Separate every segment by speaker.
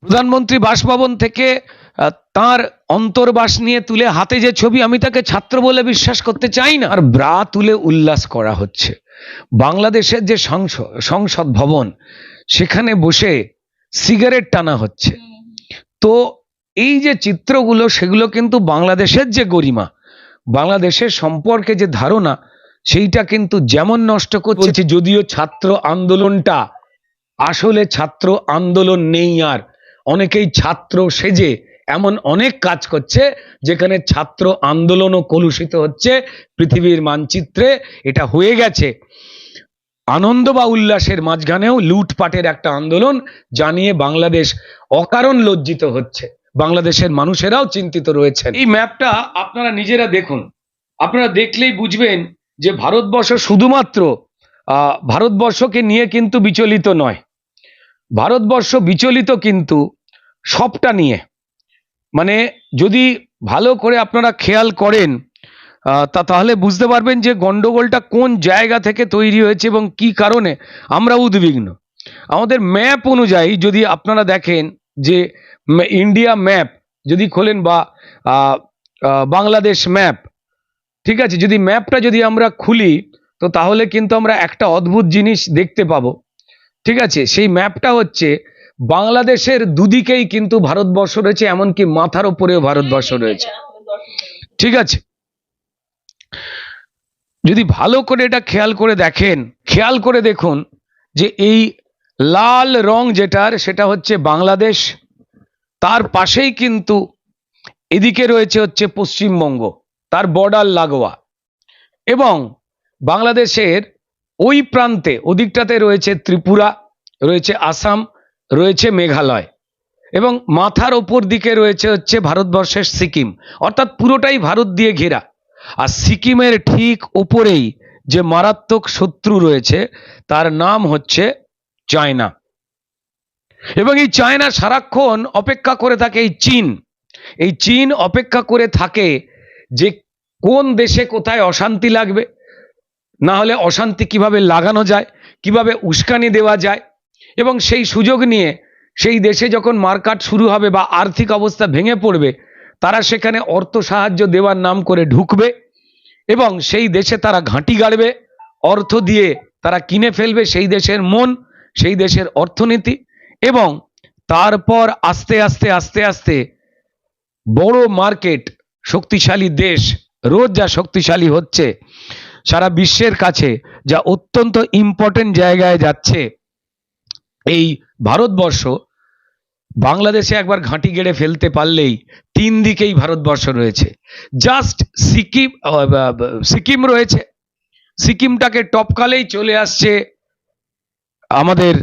Speaker 1: প্রধানমন্ত্রী বাসভবন থেকে তার অন্তর্বাস নিয়ে তুলে হাতে যে ছবি, আমি তাকে ছাত্র বলে বিশ্বাস করতে চাই না। আর ব্রা তুলে উল্লাস করা হচ্ছে। বাংলাদেশের যে সংস- সংসদ ভবন, সেখানে বসে সিগারেট টানা হচ্ছে। তো এই যে চিত্রগুলো, সেগুলো কিন্তু বাংলাদেশের যে গরিমা, বাংলাদেশের সম্পর্কে যে ধারণা, সেইটা কিন্তু যেমন নষ্ট করছে যদিও ছাত্র আন্দোলনটা, আসলে ছাত্র আন্দোলন নেই আর। অনেকেই ছাত্র সেজে এমন অনেক কাজ করছে যেখানে ছাত্র আন্দোলনও কলুষিত হচ্ছে পৃথিবীর মানচিত্রে। এটা হয়ে গেছে। আনন্দ বা উল্লাসের মাঝখানেও লুটপাটের একটা আন্দোলন জানিয়ে বাংলাদেশ অকারণ লজ্জিত হচ্ছে। বাংলাদেশের মানুষেরাও চিন্তিত রয়েছেন। এই ম্যাপটা আপনারা নিজেরা দেখুন। আপনারা দেখলেই বুঝবেন যে ভারতবর্ষ শুধুমাত্র ভারতবর্ষকে নিয়ে কিন্তু বিচলিত নয়। ভারতবর্ষ বিচলিত কিন্তু সবটা নিয়ে। মানে যদি ভালো করে আপনারা খেয়াল করেন তা তাহলে বুঝতে পারবেন যে গন্ডগোলটা কোন জায়গা থেকে তৈরি হয়েছে এবং কি কারণে আমরা উদ্বিগ্ন। আমাদের ম্যাপ অনুযায়ী যদি আপনারা দেখেন যে ইন্ডিয়া ম্যাপ, যদি খোলেন বা বাংলাদেশ ম্যাপ, ঠিক আছে? যদি ম্যাপটা যদি আমরা খুলি, তো তাহলে কিন্তু আমরা একটা অদ্ভুত জিনিস দেখতে পাবো। ঠিক আছে? সেই ম্যাপটা হচ্ছে বাংলাদেশের দুদিকেই কিন্তু ভারতবর্ষ রয়েছে, এমনকি মাথার উপরেও ভারতবর্ষ রয়েছে। ঠিক আছে? যদি ভালো করে এটা খেয়াল করে দেখেন, খেয়াল করে দেখুন যে এই লাল রং যেটার, সেটা হচ্ছে বাংলাদেশ। তার পাশেই কিন্তু এদিকে রয়েছে হচ্ছে পশ্চিমবঙ্গ, তার বর্ডার লাগোয়া। এবং বাংলাদেশের ওই প্রান্তে, ওদিকটাতে রয়েছে ত্রিপুরা, রয়েছে আসাম রয়েছে মেঘালয় এবং মাথার ওপর দিকে রয়েছে হচ্ছে ভারতবর্ষের সিকিম। অর্থাৎ পুরোটাই ভারত দিয়ে ঘেরা। আর সিকিমের ঠিক ওপরেই যে মারাত্মক শত্রু রয়েছে, তার নাম হচ্ছে চায়না। এবং এই চায়না সারাক্ষণ অপেক্ষা করে থাকে এই চীন। এই চীন অপেক্ষা করে থাকে যে কোন দেশে কোথায় অশান্তি লাগবে, না হলে অশান্তি কীভাবে লাগানো যায়, কীভাবে উস্কানি দেওয়া যায় এবং সেই সুযোগ নিয়ে সেই দেশে যখন মার্কাট শুরু হবে বা আর্থিক অবস্থা ভেঙে পড়বে, তারা সেখানে অর্থ সাহায্য দেওয়ার নাম করে ঢুকবে এবং সেই দেশে তারা ঘাঁটি গাড়বে, অর্থ দিয়ে তারা কিনে ফেলবে সেই দেশের মন, সেই দেশের অর্থনীতি এবং তারপর আস্তে আস্তে আস্তে আস্তে বড় মার্কেট শক্তিশালী দেশ, রোজ যা শক্তিশালী হচ্ছে, সারা বিশ্বের কাছে যা অত্যন্ত ইম্পর্টেন্ট জায়গায় যাচ্ছে এই ভারতবর্ষ বাংলাদেশে একবার ঘাঁটি গেড়ে ফেলতে পারলেই তিন দিকেই ভারতবর্ষ রয়েছে। জাস্ট সিকিম সিকিম রয়েছে। সিকিমটাকে টপকালেই চলে আসছে আমাদের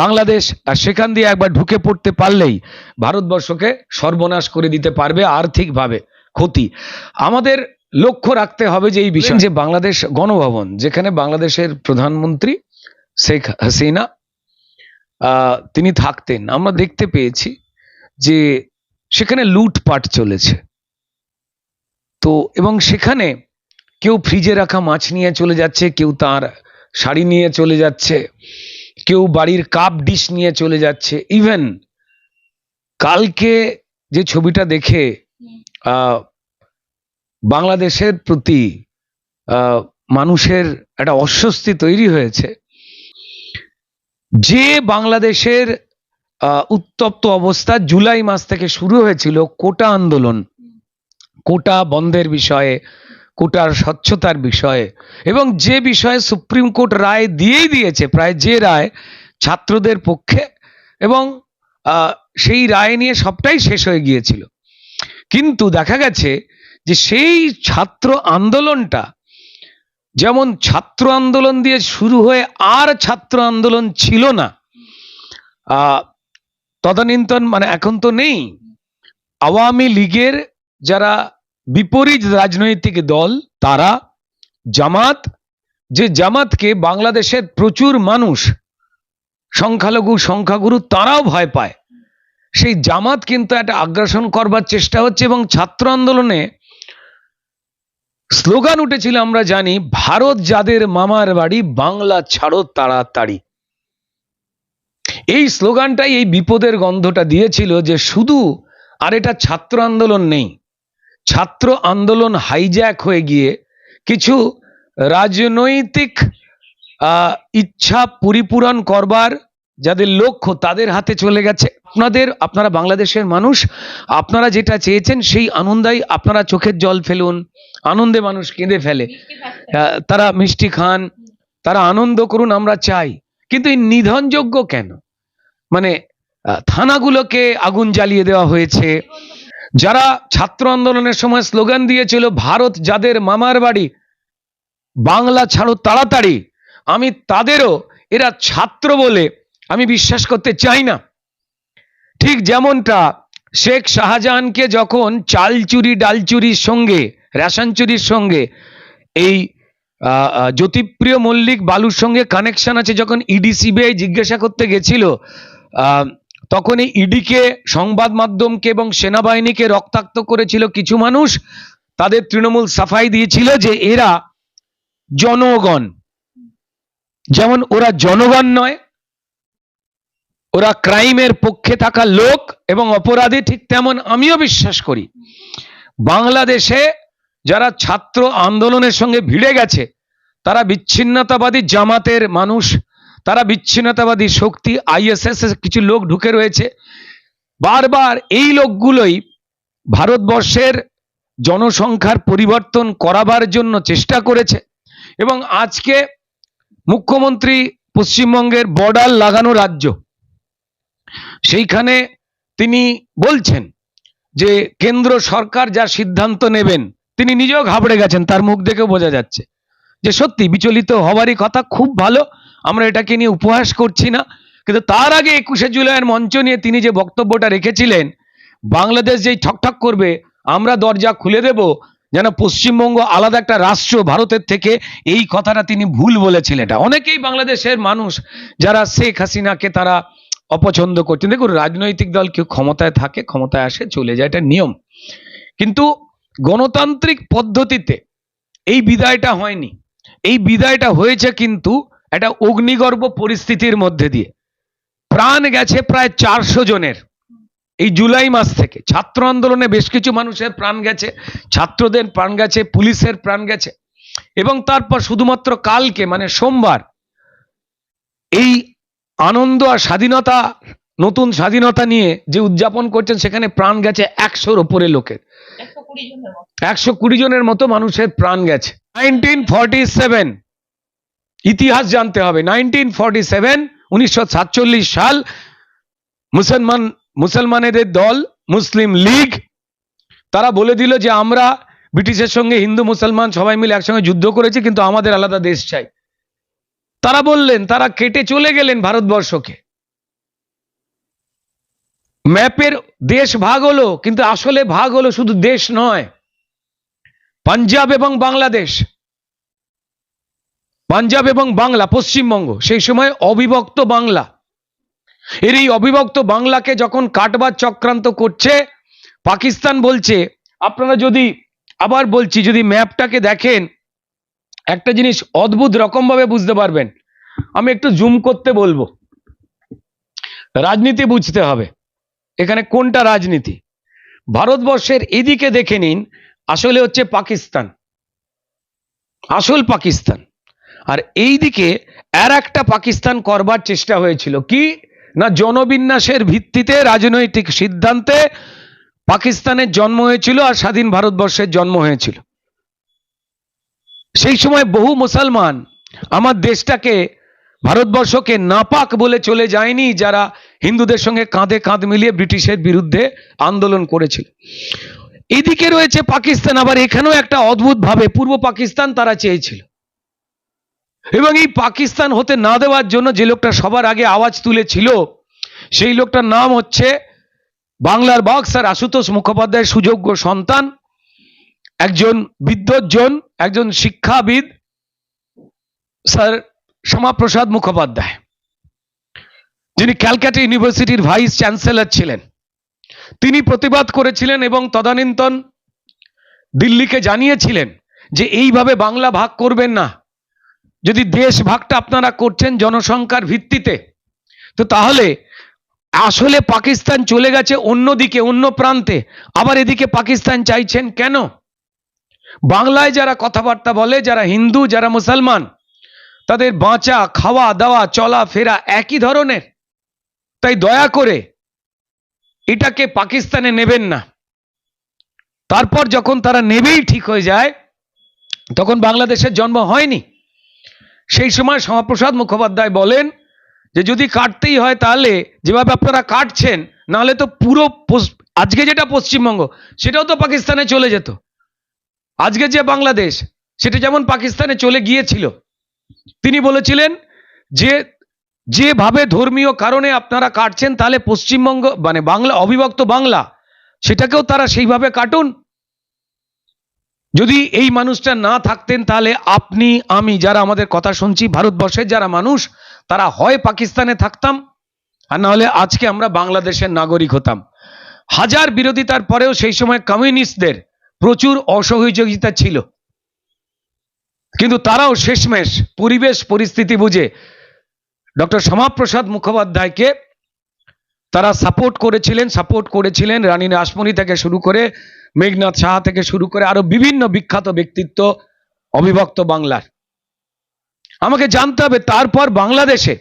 Speaker 1: বাংলাদেশ। আর সেখান দিয়ে একবার ঢুকে পড়তে পারলেই ভারতবর্ষকে সর্বনাশ করে দিতে পারবে আর্থিকভাবে ক্ষতি। আমাদের লক্ষ্য রাখতে হবে যে এই বিষয় যে বাংলাদেশ গণভবন, যেখানে বাংলাদেশের প্রধানমন্ত্রী শেখ হাসিনা তিনি থাকতেন। আমরা দেখতে পেয়েছি যে সেখানে লুটপাট চলেছে। তো এবং সেখানে কেউ ফ্রিজে রাখা মাছ নিয়ে চলে যাচ্ছে কেউ তার শাড়ি নিয়ে চলে যাচ্ছে কেউ বাড়ির কাপ ডিশ নিয়ে চলে যাচ্ছে। ইভেন কালকে যে ছবিটা দেখে আহ, বাংলাদেশের প্রতি আহ, মানুষের একটা অস্বস্তি তৈরি হয়েছে। যে বাংলাদেশের উত্তপ্ত অবস্থা জুলাই মাস থেকে শুরু হয়েছিল কোটা আন্দোলন। কোটা বন্ধের বিষয়ে, কোটার স্বচ্ছতার বিষয়ে এবং যে বিষয়ে সুপ্রিম কোর্ট রায় দিয়েই দিয়েছে, প্রায় যে রায় ছাত্রদের পক্ষে এবং সেই রায় নিয়ে সবটাই শেষ হয়ে গিয়েছিল। কিন্তু দেখা গেছে যে সেই ছাত্র আন্দোলনটা যেমন ছাত্র আন্দোলন দিয়ে শুরু হয়ে আর ছাত্র আন্দোলন ছিল না। তদানীন্তন মানে এখন তো নেই। আওয়ামী লীগের যারা বিপরীত রাজনৈতিক দল, তারা জামাত, যে জামাতকে বাংলাদেশের প্রচুর মানুষ সংখ্যালঘু, সংখ্যাগুরু, তারাও ভয় পায়। সেই জামাত কিন্তু একটা আগ্রাসন করবার চেষ্টা হচ্ছে এবং ছাত্র আন্দোলনে স্লোগান উঠেছিল, আমরা জানি, ভারত যাদের মামার বাড়ি, বাংলা ছাড়ো তাড়াতাড়ি। এই স্লোগানটাই এই বিপদের গন্ধটা দিয়েছিল যে শুধু, আর এটা ছাত্র আন্দোলন নেই। ছাত্র আন্দোলন হাইজ্যাক হয়ে গিয়ে কিছু রাজনৈতিক ইচ্ছা পরিপূরণ করবার যাদের লক্ষ্য তাদের হাতে চলে গেছে। আপনাদের, আপনারা বাংলাদেশের মানুষ, আপনারা যেটা চেয়েছেন সেই আনন্দাই আপনারা চোখের জল ফেলুন। আনন্দে মানুষ কেঁদে ফেলে। তারা মিষ্টি খান তারা আনন্দ করুন আমরা চাই। কিন্তু এই নিধনযোগ্য কেন? মানে থানাগুলোকে আগুন জ্বালিয়ে দেওয়া হয়েছে। যারা ছাত্র আন্দোলনের সময় স্লোগান দিয়েছিল ভারত যাদের মামার বাড়ি বাংলা ছাড়ো তাড়াতাড়ি। আমি তাদেরও এরা ছাত্র বলে আমি বিশ্বাস করতে চাই না। ঠিক যেমনটা শেখ শাহজাহানকে যখন চাল চুরি ডাল চুরির সঙ্গে রেশন চুরির সঙ্গে এই জ্যোতিপ্রিয় মল্লিক বালুর সঙ্গে কানেকশন আছে যখন ইডি সিবিআই জিজ্ঞাসা করতে গেছিল তখন এই ইডিকে সংবাদ মাধ্যমকে এবং সেনাবাহিনীকে রক্তাক্ত করেছিল কিছু মানুষ। তাদের তৃণমূল সাফাই দিয়েছিল যে এরা জনগণ। যেমন ওরা জনগণ নয়, ওরা ক্রাইমের পক্ষে থাকা লোক এবং অপরাধী ঠিক তেমন আমিও বিশ্বাস করি। বাংলাদেশে যারা ছাত্র আন্দোলনের সঙ্গে ভিড়ে গেছে, তারা বিচ্ছিন্নতাবাদী জামাতের মানুষ, তারা বিচ্ছিন্নতাবাদী শক্তি আইএসএস কিছু লোক ঢুকে রয়েছে। বারবার এই লোকগুলোই ভারতবর্ষের জনসংখ্যার পরিবর্তন করাবার জন্য চেষ্টা করেছে এবং আজকে মুখ্যমন্ত্রী পশ্চিমবঙ্গের বর্ডার লাগানো রাজ্য। সেইখানে তিনি বলছেন যে, কেন্দ্র সরকার যা সিদ্ধান্ত নেবেন তিনি নিজেও ঘাবড়ে গেছেন, তার মুখ দেখে বোঝা যাচ্ছে যে সত্যি বিচলিত হওয়ারই কথা খুব ভালো, আমরা এটাকে নিয়ে উপহাস করছি না। কিন্তু তার আগে একুশে জুলাইয়ের মঞ্চ নিয়ে তিনি যে বক্তব্যটা রেখেছিলেন, বাংলাদেশ যেই ঠকঠক করবে, আমরা দরজা খুলে দেব যেন পশ্চিমবঙ্গ আলাদা একটা রাষ্ট্র ভারতের থেকে এই কথাটা তিনি ভুল বলেছিলেন এটা। অনেকেই বাংলাদেশের মানুষ যারা শেখ হাসিনাকে তারা অপছন্দ করছেন। দেখুন, রাজনৈতিক দল কেউ ক্ষমতায় থাকে, ক্ষমতায় আসে, চলে যায়, এটা নিয়ম। কিন্তু গণতান্ত্রিক পদ্ধতিতে এই বিদায়টা হয়নি। এই বিদায়টা হয়েছে কিন্তু একটা অগ্নিগর্ভ পরিস্থিতির মধ্যে দিয়ে। প্রাণ গেছে প্রায় চারশো জনের। এই জুলাই মাস থেকে ছাত্র আন্দোলনে বেশ কিছু মানুষের প্রাণ গেছে, ছাত্রদের প্রাণ গেছে, পুলিশের প্রাণ গেছে। এবং তারপর শুধুমাত্র কালকে মানে সোমবার, এই আনন্দ আর স্বাধীনতা, নতুন স্বাধীনতা নিয়ে যে উদযাপন করছেন, সেখানে প্রাণ গেছে একশোর ওপরে লোকের।
Speaker 2: একশো কুড়ি জনের মতো
Speaker 1: মানুষের প্রাণ গেছে। নাইনটিন ফর্টি সেভেন, ইতিহাস জানতে হবে। নাইনটিন ফর্টি সেভেন, উনিশশো সাতচল্লিশ সাল মুসলমান, মুসলমানেদের দল, মুসলিম লীগ, তারা বলে দিল যে আমরা ব্রিটিশের সঙ্গে হিন্দু, মুসলমান সবাই মিলে একসঙ্গে যুদ্ধ করেছি, কিন্তু আমাদের আলাদা দেশ চাই। তারা বললেন, তারা কেটে চলে গেলেন ভারতবর্ষকে। ম্যাপের দেশ ভাগ হলো, কিন্তু আসলে ভাগ হলো শুধু দেশ নয়। পাঞ্জাব এবং বাংলাদেশ। পাঞ্জাব এবং বাংলা, পশ্চিমবঙ্গ, সেই সময় অবিভক্ত বাংলা। এর এই অবিভক্ত বাংলাকে যখন কাটবার চক্রান্ত করছে, পাকিস্তান বলছে, আপনারা যদি আবার বলছি, যদি ম্যাপটাকে দেখেন, একটা জিনিস অদ্ভুত রকমভাবে বুঝতে পারবেন। আমি একটু জুম করতে বলব। রাজনীতি বুঝতে হবে। এখানে কোনটা রাজনীতি? ভারতবর্ষের এদিকে দেখে নিন, আসলে হচ্ছে পাকিস্তান। আসল পাকিস্তান। আর এই দিকে আর একটা পাকিস্তান করবার চেষ্টা হয়েছিল। কি? না জনবিন্যাসের ভিত্তিতে রাজনৈতিক সিদ্ধান্তে পাকিস্তানের জন্ম হয়েছিল আর স্বাধীন ভারতবর্ষের জন্ম হয়েছিল। সেই সময় বহু মুসলমান আমার দেশটাকে, ভারতবর্ষকে নাপাক বলে চলে যায়নি যারা হিন্দুদের সঙ্গে কাঁধে কাঁধ মিলিয়ে ব্রিটিশের বিরুদ্ধে আন্দোলন করেছিল। এদিকে রয়েছে পাকিস্তান, আবার এখানেও একটা অদ্ভুত ভাবে পূর্ব পাকিস্তান তারা চেয়েছিল। এবং এই পাকিস্তান হতে না দেওয়ার জন্য যে লোকটা সবার আগে আওয়াজ তুলেছিল, সেই লোকটার নাম হচ্ছে বাংলার বক্স আর আশুতোষ মুখোপাধ্যায়ের সুযোগ্য সন্তান, একজন বিদ্বজ্জন, একজন শিক্ষাবিদ, স্যার শ্যামাপ্রসাদ মুখোপাধ্যায়। যিনি ক্যালকাটা ইউনিভার্সিটির ভাইস চ্যান্সেলর ছিলেন। তিনি প্রতিবাদ করেছিলেন এবং তদানীন্তন দিল্লিকে জানিয়েছিলেন যে এইভাবে বাংলা ভাগ করবেন না। যদি দেশ ভাগটা আপনারা করছেন জনসংখ্যার ভিত্তিতে, তো তাহলে আসলে পাকিস্তান চলে গেছে অন্যদিকে অন্য প্রান্তে। আবার এদিকে পাকিস্তান চাইছেন কেন? বাংলায় যারা কথাবার্তা বলে, যারা হিন্দু, যারা মুসলমান, তাদের বাঁচা, খাওয়া, দাওয়া, চলা, ফেরা একই ধরনের। তাই দয়া করে এটাকে পাকিস্তানে নেবেন না। তারপর যখন তারা নেবেই ঠিক হয়ে যায়, তখন বাংলাদেশের জন্ম হয়নি। সেই সময় শ্যামাপ্রসাদ মুখোপাধ্যায় বলেন যে, যদি কাটতেই হয় তাহলে যেভাবে আপনারা কাটছেন, নাহলে তো পুরো আজকে যেটা পশ্চিমবঙ্গ, সেটাও তো পাকিস্তানে চলে যেত। আজকে যে বাংলাদেশ, সেটা যেমন পাকিস্তানে চলে গিয়েছিল। তিনি বলেছিলেন যে যেভাবে ধর্মীয় কারণে আপনারা কাটছেন, তাহলে পশ্চিমবঙ্গ মানে বাংলা, অবিভক্ত বাংলা, সেটাকেও তারা সেইভাবে কাটুন। যদি এই মানুষটা না থাকতেন, তাহলে আপনি, আমি যারা আমাদের কথা শুনছি, ভারতবর্ষের যারা মানুষ, তারা হয় পাকিস্তানে থাকতাম, আর না হলে আজকে আমরা বাংলাদেশের নাগরিক হতাম। হাজার বিরোধিতার পরেও সেই সময় কমিউনিস্টদের প্রচুর অসহযোগিতা ছিল। কিন্তু তারাও শেষমেশ পরিবেশ, পরিস্থিতি বুঝে ডক্টর শ্যামাপ্রসাদ মুখোপাধ্যায়কে তারা সাপোর্ট করেছিলেন সাপোর্ট করেছিলেন রানী রাসমণি থেকে শুরু করে মেঘনাথ সাহা থেকে শুরু করে আরও বিভিন্ন বিখ্যাত ব্যক্তিত্ব, অবিভক্ত বাংলার। আমাকে জানতে হবে তারপর বাংলাদেশে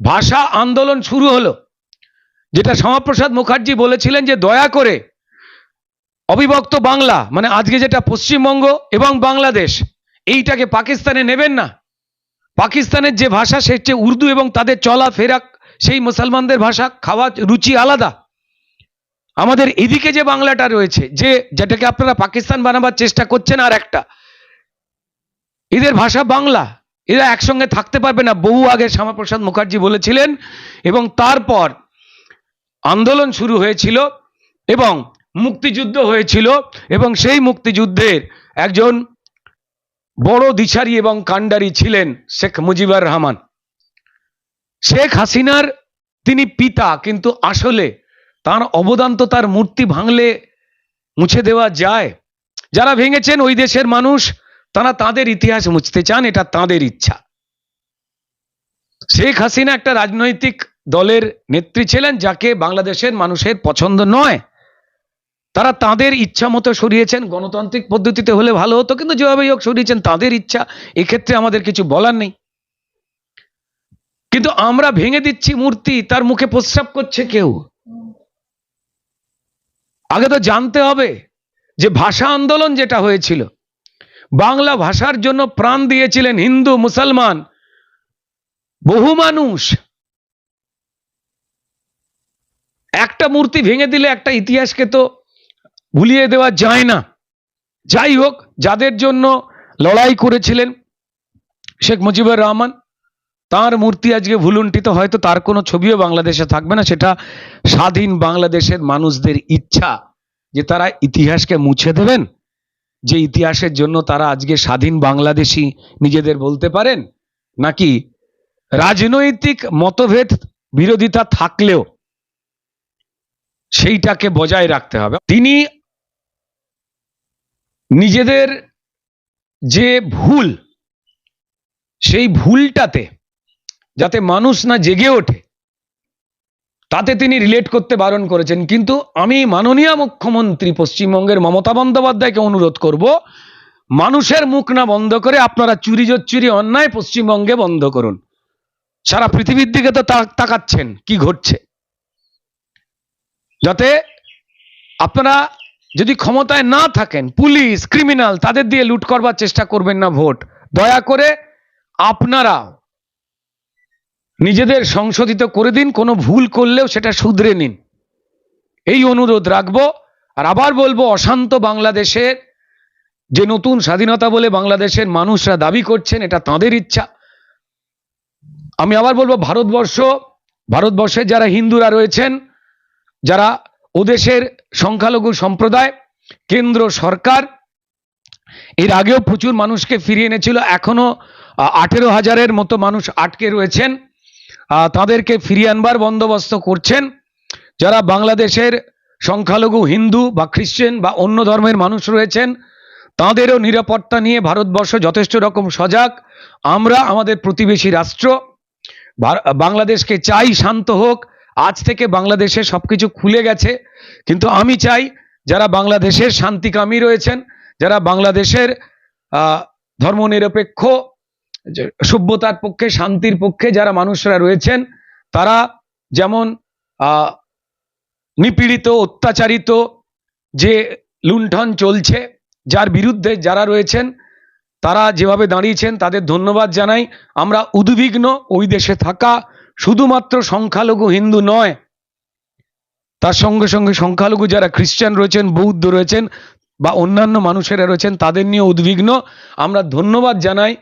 Speaker 1: ভাষা আন্দোলন শুরু হলো, যেটা শ্যামাপ্রসাদ মুখার্জি বলেছিলেন যে দয়া করে অবিভক্ত বাংলা মানে আজকে যেটা পশ্চিমবঙ্গ এবং বাংলাদেশ, এইটাকে পাকিস্তানে নেবেন না। পাকিস্তানের যে ভাষা সে হচ্ছে উর্দু এবং তাদের চলা ফেরা সেই মুসলমানদের ভাষা, খাওয়া, রুচি আলাদা। আমাদের এদিকে যে বাংলাটা রয়েছে, যে যেটাকে আপনারা পাকিস্তান বানাবার চেষ্টা করছেন আর একটা, এদের ভাষা বাংলা। এরা একসঙ্গে থাকতে পারবে না, বহু আগে শ্যামাপ্রসাদ মুখার্জি বলেছিলেন এবং তারপর আন্দোলন শুরু হয়েছিল এবং মুক্তিযুদ্ধ হয়েছিল এবং সেই মুক্তিযুদ্ধের একজন বড় দিশারি এবং কাণ্ডারি ছিলেন শেখ মুজিবুর রহমান। শেখ হাসিনার তিনি পিতা, কিন্তু আসলে তার অবদান তো তার মূর্তি ভাঙলে মুছে দেওয়া যায়। যারা ভেঙেছেন ওই দেশের মানুষ, তারা তাদের ইতিহাস মুছতে চান, এটা তাদের ইচ্ছা। শেখ হাসিনা একটা রাজনৈতিক দলের নেত্রী ছিলেন, যাকে বাংলাদেশের মানুষের পছন্দ নয়। তারা তাদের ইচ্ছা মতো সরিয়েছেন, গণতান্ত্রিক পদ্ধতিতে হলে ভালো হতো, কিন্তু যেভাবেই হোক সরিয়েছেন তাদের ইচ্ছা, এক্ষেত্রে আমাদের কিছু বলার নেই। কিন্তু আমরা ভেঙে দিচ্ছি মূর্তি, তার মুখে প্রস্রাব করছে কেউ। আগে তো জানতে হবে যে ভাষা আন্দোলন যেটা হয়েছিল, বাংলা ভাষার জন্য প্রাণ দিয়েছিলেন হিন্দু, মুসলমান, বহু মানুষ। একটা মূর্তি ভেঙে দিলে একটা ইতিহাসকে তো ভুলিয়ে দেওয়া যায় না। যাই হোক, যাদের জন্য লড়াই করেছিলেন শেখ মুজিবুর রহমান, তার মূর্তি আজকে ভুলুণ্ঠিত, হয়তো তার কোনো ছবিও বাংলাদেশে থাকবে না, সেটা স্বাধীন বাংলাদেশের মানুষদের ইচ্ছা যে তারা ইতিহাসকে মুছে দেবেন, যে ইতিহাসের জন্য তারা আজকে স্বাধীন বাংলাদেশি নিজেদের বলতে পারেন, নাকি রাজনৈতিক মতভেদ বিরোধিতা থাকলেও সেইটাকে বজায় রাখতে হবে। তিনি নিজেদের যে ভুল, সেই ভুলটাতে যাতে মানুষ না জেগে ওঠে, তাতে তিনি রিলেট করতে বারণ করেছেন। কিন্তু আমি মাননীয় মুখ্যমন্ত্রী পশ্চিমবঙ্গের মমতা বন্দ্যোপাধ্যায়কে অনুরোধ করব, মানুষের মুখ না বন্ধ করে আপনারা চুরি জোচ্চুরি, অন্যায় পশ্চিমবঙ্গে বন্ধ করুন। সারা পৃথিবীর দিকে তো তাকাচ্ছেন, কি ঘটছে? যাতে আপনারা যদি ক্ষমতায় না থাকেন, পুলিশ ক্রিমিনাল তাদের দিয়ে লুট করবার চেষ্টা করবেন না ভোট। দয়া করে আপনারা নিজেদের সংশোধিত করে দিন, কোনো ভুল করলেও সেটা শুধরে নিন। এই অনুরোধ রাখব, আর আবার বলব, অশান্ত বাংলাদেশের যে নতুন স্বাধীনতা বলে বাংলাদেশের মানুষরা দাবি করছেন, এটা তাদের ইচ্ছা। আমি আবার বলব, ভারতবর্ষ, ভারতবর্ষের যারা হিন্দুরা রয়েছেন, যারা ওদেশের সংখ্যালঘু সম্প্রদায়, কেন্দ্র সরকার, এর আগেও প্রচুর মানুষকে ফিরিয়ে এনেছিল এখনও আঠেরো হাজারের মতো মানুষ আটকে রয়েছেন তাদেরকে ফিরিয়ে আনবার বন্দোবস্ত করছেন, যারা বাংলাদেশের সংখ্যালঘু হিন্দু বা খ্রিশ্চান বা অন্য ধর্মের মানুষ রয়েছেন, তাঁদেরও নিরাপত্তা নিয়ে ভারতবর্ষ যথেষ্ট রকম সজাগ। আমরা, আমাদের প্রতিবেশী রাষ্ট্র বাংলাদেশকে চাই শান্ত হোক আজ থেকে বাংলাদেশে সবকিছু খুলে গেছে। কিন্তু আমি চাই যারা বাংলাদেশের শান্তিকামী রয়েছেন, যারা বাংলাদেশের ধর্মনিরপেক্ষ সভ্যতার পক্ষে, শান্তির পক্ষে যারা মানুষরা রয়েছেন, তারা যেমন নিপীড়িত, অত্যাচারিত যে লুণ্ঠন চলছে, যার বিরুদ্ধে যারা রয়েছেন, তারা যেভাবে দাঁড়িয়েছেন, তাদের ধন্যবাদ জানাই। আমরা উদ্বিগ্ন ওই দেশে থাকা শুধুমাত্র সংখ্যালঘু হিন্দু নয়, তার সঙ্গে সঙ্গে সংখ্যালঘু যারা খ্রিস্টান রয়েছেন, বৌদ্ধ রয়েছেন বা অন্যান্য মানুষেরা রয়েছেন, তাদের নিয়ে উদ্বিগ্ন। আমরা ধন্যবাদ জানাই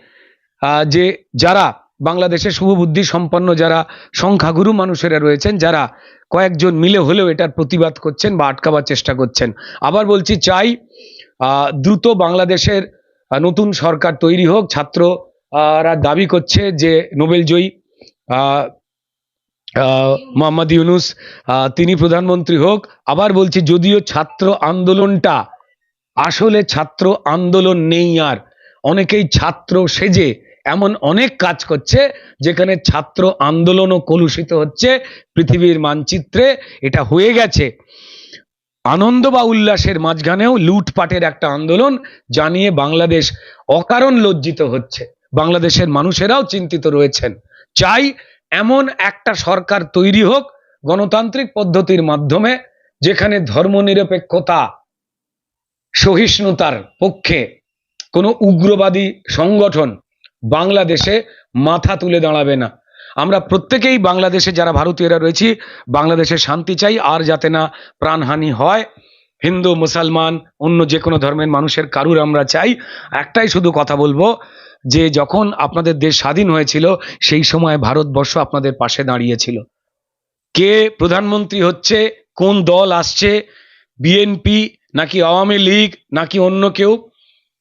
Speaker 1: যে যারা বাংলাদেশের শুভবুদ্ধি সম্পন্ন যারা সংখ্যাগুরু মানুষেরা রয়েছেন, যারা কয়েকজন মিলে হলেও এটার প্রতিবাদ করছেন বা আটকাবার চেষ্টা করছেন। আবার বলছি, চাই দ্রুত বাংলাদেশের নতুন সরকার তৈরি হোক। ছাত্র ছাত্ররা দাবি করছে যে নোবেলজয়ী মোহাম্মদ ইউনুস তিনি প্রধানমন্ত্রী হোক, আবার বলছি, যদিও ছাত্র আন্দোলনটা, আসলে ছাত্র আন্দোলন নেই আর। অনেকেই ছাত্র সেজে, এমন অনেক কাজ করছে, যেখানে ছাত্র আন্দোলনও কলুষিত হচ্ছে পৃথিবীর মানচিত্রে, এটা হয়ে গেছে। আনন্দ বা উল্লাসের মাঝখানেও লুটপাটের একটা আন্দোলন জানিয়ে বাংলাদেশ অকারণ লজ্জিত হচ্ছে। বাংলাদেশের মানুষেরাও চিন্তিত রয়েছেন। চাই এমন একটা সরকার তৈরি হোক গণতান্ত্রিক পদ্ধতির মাধ্যমে যেখানে ধর্মনিরপেক্ষতা, সহিষ্ণুতার পক্ষে কোনো উগ্রবাদী সংগঠন বাংলাদেশে মাথা তুলে দাঁড়াবে না। আমরা প্রত্যেকেই বাংলাদেশে যারা ভারতীয়রা রয়েছি, বাংলাদেশে শান্তি চাই, আর যাতে না প্রাণহানি হয়। হিন্দু, মুসলমান, অন্য যে কোনো ধর্মের মানুষের কারুর আমরা চাই। একটাই শুধু কথা বলব যে যখন আপনাদের দেশ স্বাধীন হয়েছিল, সেই সময় ভারতবর্ষ আপনাদের পাশে দাঁড়িয়েছিল। কে প্রধানমন্ত্রী হচ্ছে, কোন দল আসছে, বিএনপি নাকি আওয়ামী লীগ নাকি অন্য কেউ,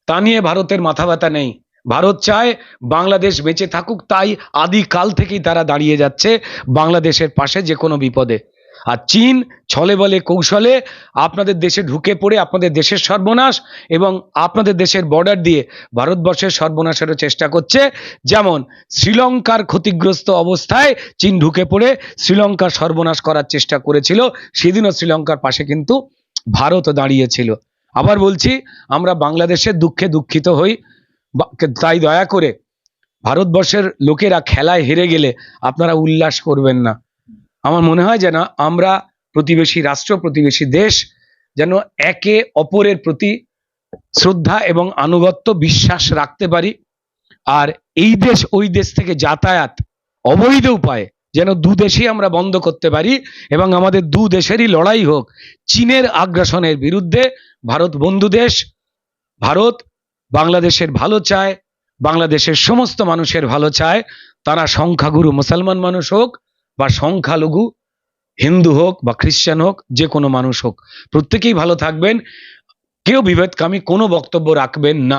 Speaker 1: তা নিয়ে ভারতের মাথা ব্যথা নেই। ভারত চায় বাংলাদেশ বেঁচে থাকুক, তাই আদিকাল থেকেই তারা দাঁড়িয়ে যাচ্ছে বাংলাদেশের পাশে যে কোনো বিপদে। আর চীন ছলে বলে কৌশলে আপনাদের দেশে ঢুকে পড়ে আপনাদের দেশের সর্বনাশ এবং আপনাদের দেশের বর্ডার দিয়ে ভারতবর্ষের সর্বনাশেরও চেষ্টা করছে। যেমন শ্রীলঙ্কার ক্ষতিগ্রস্ত অবস্থায় চীন ঢুকে পড়ে শ্রীলঙ্কার সর্বনাশ করার চেষ্টা করেছিল। সেদিনও শ্রীলঙ্কার পাশে কিন্তু ভারত দাঁড়িয়েছিল। আবার বলছি, আমরা বাংলাদেশের দুঃখে দুঃখিত হই। তাই দয়া করে ভারতবর্ষের লোকেরা খেলায় হেরে গেলে আপনারা উল্লাস করবেন না। আমার মনে হয় যেন আমরা প্রতিবেশী রাষ্ট্র, প্রতিবেশী দেশ যেন একে অপরের প্রতি শ্রদ্ধা এবং আনুগত্য বিশ্বাস রাখতে পারি আর এই দেশ ওই দেশ থেকে যাতায়াত অবৈধ উপায়ে যেন দু দেশই আমরা বন্ধ করতে পারি এবং আমাদের দু দেশেরই লড়াই হোক। চীনের আগ্রাসনের বিরুদ্ধে ভারত বন্ধু দেশ, ভারত বাংলাদেশের ভালো চায়, বাংলাদেশের সমস্ত মানুষের ভালো চায়, তারা সংখ্যাগুরু মুসলমান মানুষ হোক বা সংখ্যালঘু, হিন্দু হোক বা খ্রিস্টান হোক, যে কোনো মানুষ হোক, প্রত্যেকেই ভালো থাকবেন। কেউ বিভেদকামী কোনো বক্তব্য রাখবেন না।